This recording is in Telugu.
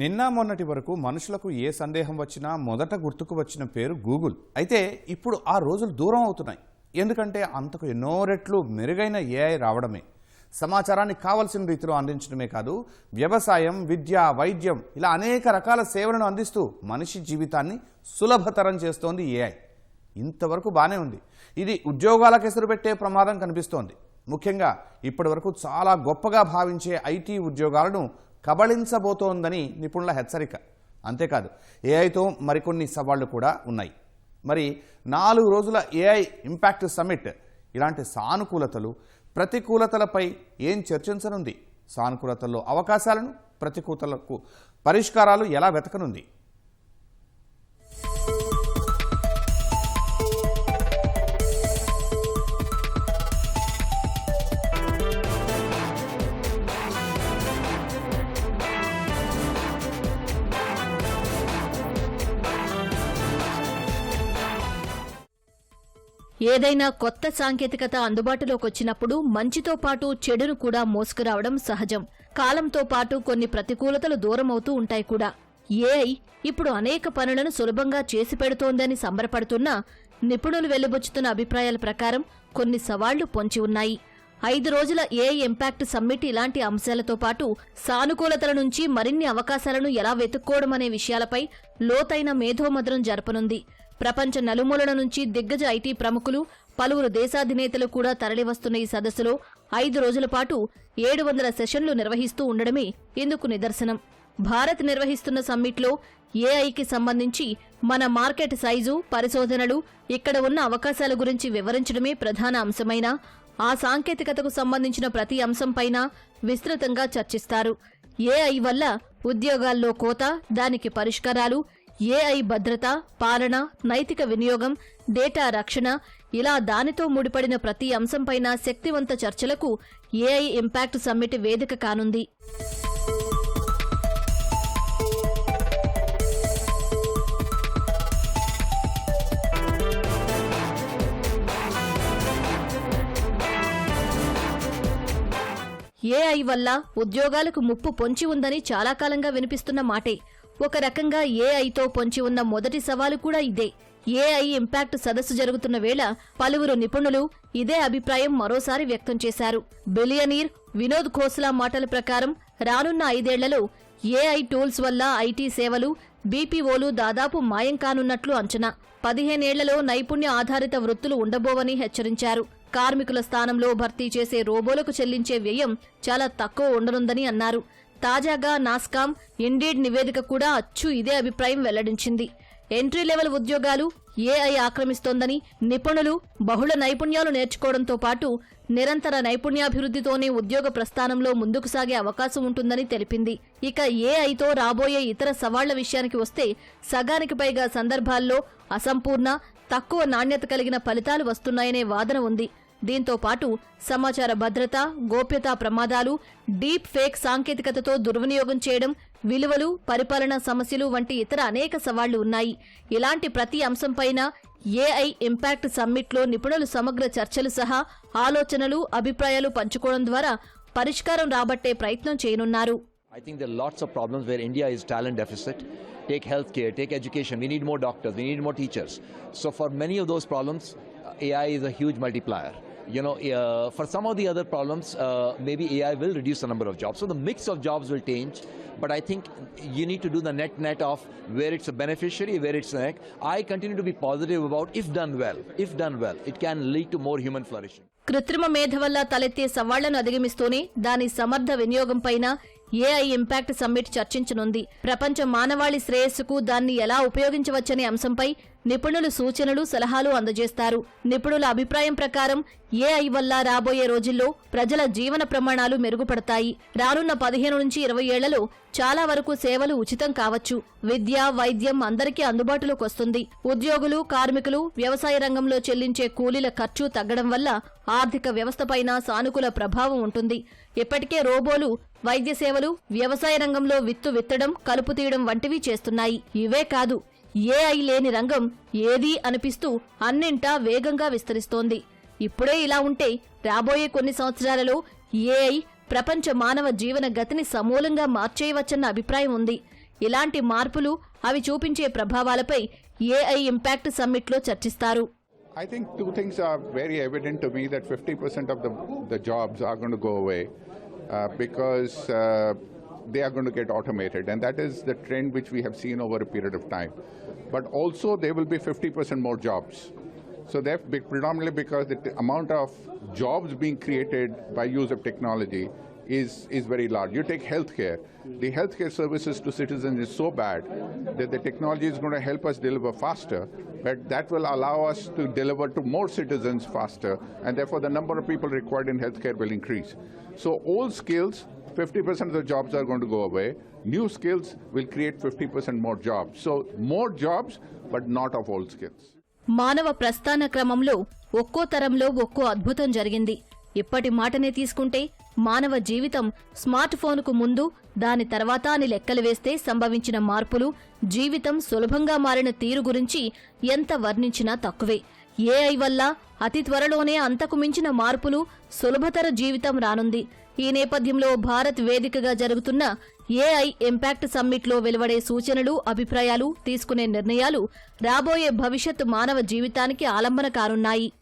నిన్న మొన్నటి వరకు మనుషులకు ఏ సందేహం వచ్చినా మొదట గుర్తుకు వచ్చిన పేరు గూగుల్. అయితే ఇప్పుడు ఆ రోజులు దూరం అవుతున్నాయి. ఎందుకంటే అంతకు ఎన్నో రెట్లు మెరుగైన ఏఐ రావడమే. సమాచారాన్ని కావలసిన రీతిలో అందించడమే కాదు వ్యవసాయం విద్య వైద్యం ఇలా అనేక రకాల సేవలను అందిస్తూ మనిషి జీవితాన్ని సులభతరం చేస్తోంది ఏఐ. ఇంతవరకు బాగానే ఉంది. ఇది ఉద్యోగాలకు ఎసురు పెట్టే ప్రమాదం కనిపిస్తోంది. ముఖ్యంగా ఇప్పటివరకు చాలా గొప్పగా భావించే ఐటీ ఉద్యోగాలను కబళించబోతోందని నిపుణుల హెచ్చరిక. అంతేకాదు ఏఐతో మరికొన్ని సవాళ్ళు కూడా ఉన్నాయి. మరి నాలుగు రోజుల ఏఐ ఇంపాక్ట్ సమ్మిట్ ఇలాంటి సానుకూలతలు ప్రతికూలతలపై ఏం చర్చించనుంది? సానుకూలతల్లో అవకాశాలను ప్రతికూలతలకు పరిష్కారాలు ఎలా వెతకనుంది? ఏదైనా కొత్త సాంకేతికత అందుబాటులోకి వచ్చినప్పుడు మంచితో పాటు చెడును కూడా మోసుకురావడం సహజం. కాలంతో పాటు కొన్ని ప్రతికూలతలు దూరమవుతూ ఉంటాయి కూడా. ఏఐ ఇప్పుడు అనేక పనులను సులభంగా చేసి పెడుతోందని సంబరపడుతున్నా నిపుణులు వెలుబుచ్చుతున్న అభిప్రాయాల ప్రకారం కొన్ని సవాళ్ళు పొంచి ఉన్నాయి. ఐదు రోజుల ఏఐ ఇంపాక్ట్ సమ్మిట్ ఇలాంటి అంశాలతో పాటు సానుకూలతల నుంచి మరిన్ని అవకాశాలను ఎలా వెతుక్కోవడమనే విషయాలపై లోతైన మేధోమదనం జరపనుంది. ప్రపంచ నలుమూలల నుంచి దిగ్గజ ఐటీ ప్రముఖులు పలువురు దేశాధినేతలు కూడా తరలివస్తున్న ఈ సదస్సులో ఐదు రోజుల పాటు ఏడు వందల సెషన్లు నిర్వహిస్తూ ఉండడమే ఇందుకు నిదర్శనం. భారత్ నిర్వహిస్తున్న సమ్మిట్లో ఏఐకి సంబంధించి మన మార్కెట్ సైజు పరిశోధనలు ఇక్కడ ఉన్న అవకాశాల గురించి వివరించడమే ప్రధాన అంశమైన ఆ సాంకేతికతకు సంబంధించిన ప్రతి అంశంపైన విస్తృతంగా చర్చిస్తారు. ఏఐ వల్ల ఉద్యోగాల్లో కోత దానికి పరిష్కారాలు ఏఐ భద్రత పాలన నైతిక వినియోగం డేటా రక్షణ ఇలా దానితో ముడిపడిన ప్రతి అంశంపైన శక్తివంత చర్చలకు ఏఐ ఇంపాక్ట్ సమ్మిట్ వేదిక కానుంది. ఏఐ వల్ల ఉద్యోగాలకు ముప్పు పొంచి ఉందని చాలా కాలంగా వినిపిస్తున్న మాటే. ఒక రకంగా ఏఐతో పొంచి ఉన్న మొదటి సవాలు కూడా ఇదే. ఏఐ ఇంపాక్ట్ సదస్సు జరుగుతున్న వేళ పలువురు నిపుణులు ఇదే అభిప్రాయం మరోసారి వ్యక్తం చేశారు. బిలియనీర్ వినోద్ ఖోస్లా మాటల ప్రకారం రానున్న ఐదేళ్ళలో ఏఐ టూల్స్ వల్ల ఐటీ సేవలు బీపీఓలు దాదాపు మాయం కానున్నట్లు అంచనా. పదిహేనేళ్ళలో నైపుణ్య ఆధారిత వృత్తులు ఉండబోవని హెచ్చరించారు. కార్మికుల స్థానంలో భర్తీ చేసే రోబోలకు చెల్లించే వ్యయం చాలా తక్కువ ఉండనుందని అన్నారు. తాజాగా నాస్కామ్ ఇండీడ్ నివేదిక కూడా అచ్చు ఇదే అభిప్రాయం వెల్లడించింది. ఎంట్రీ లెవెల్ ఉద్యోగాలు ఏఐ ఆక్రమిస్తోందని నిపుణులు బహుళ నైపుణ్యాలు నేర్చుకోవడంతో పాటు నిరంతర నైపుణ్యాభివృద్ధితోనే ఉద్యోగ ప్రస్థానంలో ముందుకు సాగే అవకాశం ఉంటుందని తెలిపింది. ఇక ఏఐతో రాబోయే ఇతర సవాళ్ళ విషయానికి వస్తే సగానికి పైగా సందర్భాల్లో అసంపూర్ణ తక్కువ నాణ్యత కలిగిన ఫలితాలు వస్తున్నాయనే వాదన ఉంది. దీంతో పాటు సమాచార భద్రత గోప్యతా ప్రమాదాలు డీప్ ఫేక్ సాంకేతికతతో దుర్వినియోగం చేయడం విలువలు పరిపాలనా సమస్యలు వంటి ఇతర అనేక సవాళ్ళు ఉన్నాయి ఇలాంటి ప్రతి అంశంపైన ఏఐ ఇంపాక్ట్ సమ్మిట్లో నిపుణులు సమగ్ర చర్చలు సహా ఆలోచనలు అభిప్రాయాలు పంచుకోవడం ద్వారా పరిష్కారం రాబట్టే ప్రయత్నం చేయనున్నారు I think there are lots of problems where India is talent deficit. Take healthcare, take education. We need more doctors, we need more teachers. So for many of those problems, AI is a huge multiplier. You know, uh, for some of the other problems, uh, maybe AI will reduce the number of jobs. So the mix of jobs will change. But I think you need to do the net net of where it's a beneficiary, where it's a. I continue to be positive about if done well. If done well, it can lead to more human flourishing. కృత్రిమ మేధ వల్ల తలెత్తే సవాళ్ళను అధిగమిస్తూనే దాని సమర్థ వినియోగంపైన ఏఐ ఇంపాక్ట్ సమ్మిట్ చర్చించనుంది ప్రపంచ మానవాళి శ్రేయస్సుకు దాన్ని ఎలా ఉపయోగించవచ్చనే అంశంపై నిపుణులు సూచనలు సలహాలు అందజేస్తారు. నిపుణుల అభిప్రాయం ప్రకారం ఏఐ వల్ల రాబోయే రోజుల్లో ప్రజల జీవన ప్రమాణాలు మెరుగుపడతాయి. రానున్న పదిహేను నుంచి ఇరవై ఏళ్ళలో చాలా వరకు సేవలు ఉచితం కావచ్చు. విద్య వైద్యం అందరికీ అందుబాటులోకి వస్తుంది. ఉద్యోగులు కార్మికులు వ్యవసాయ రంగంలో చెల్లించే కూలీల ఖర్చు తగ్గడం వల్ల ఆర్థిక వ్యవస్థపైన సానుకూల ప్రభావం ఉంటుంది. ఇప్పటికే రోబోలు వైద్య సేవలు వ్యవసాయ రంగంలో విత్తు విత్తడం కలుపు తీయడం వంటివి చేస్తున్నాయి. ఇవే కాదు ఏఐ లేని రంగం ఏదీ అనిపిస్తూ అన్నింటా వేగంగా విస్తరిస్తోంది. ఇప్పుడే ఇలా ఉంటే రాబోయే కొన్ని సంవత్సరాలలో ఏఐ ప్రపంచ మానవ జీవన గతిని సమూలంగా మార్చేయవచ్చన్న అభిప్రాయం ఉంది. ఇలాంటి మార్పులు అవి చూపించే ప్రభావాలపై ఏఐ ఇంపాక్ట్ సమ్మిట్లో చర్చిస్తారు. I think two things are very evident to me that 50% of the, the jobs are going to go away uh, because uh, they are going to get automated. And that is the trend which we have seen over a period of time. But also, there will be 50% more jobs. So, be- predominantly because the amount of jobs being created by use of technology is, is very large. You take healthcare. The healthcare services to citizens is so bad that the technology is going to help us deliver faster, but that will allow us to deliver to more citizens faster, and therefore the number of people required in healthcare will increase. So old skills, 50% of the jobs are going to go away. New skills will create 50% more jobs. So more jobs, but not of old skills. మానవ ప్రస్థాన క్రమంలో ఒక్కో తరంలో ఒక్కో అద్భుతం జరిగింది ఇప్పటి మాటనే తీసుకుంటే మానవ జీవితం స్మార్ట్ ఫోన్కు ముందు దాని తర్వాత అని లెక్కలు వేస్తే సంభవించిన మార్పులు జీవితం సులభంగా మారిన తీరు గురించి ఎంత వర్ణించినా తక్కువే ఏఐ వల్ల అతి త్వరలోనే అంతకు మించిన మార్పులు సులభతర జీవితం రానుంది ఈ నేపథ్యంలో భారత్ వేదికగా జరుగుతున్న ఏఐ ఇంపాక్ట్ సమ్మిట్లో వెలువడే సూచనలు అభిప్రాయాలు తీసుకునే నిర్ణయాలు రాబోయే భవిష్యత్ మానవ జీవితానికి ఆలంబన కానున్నాయి.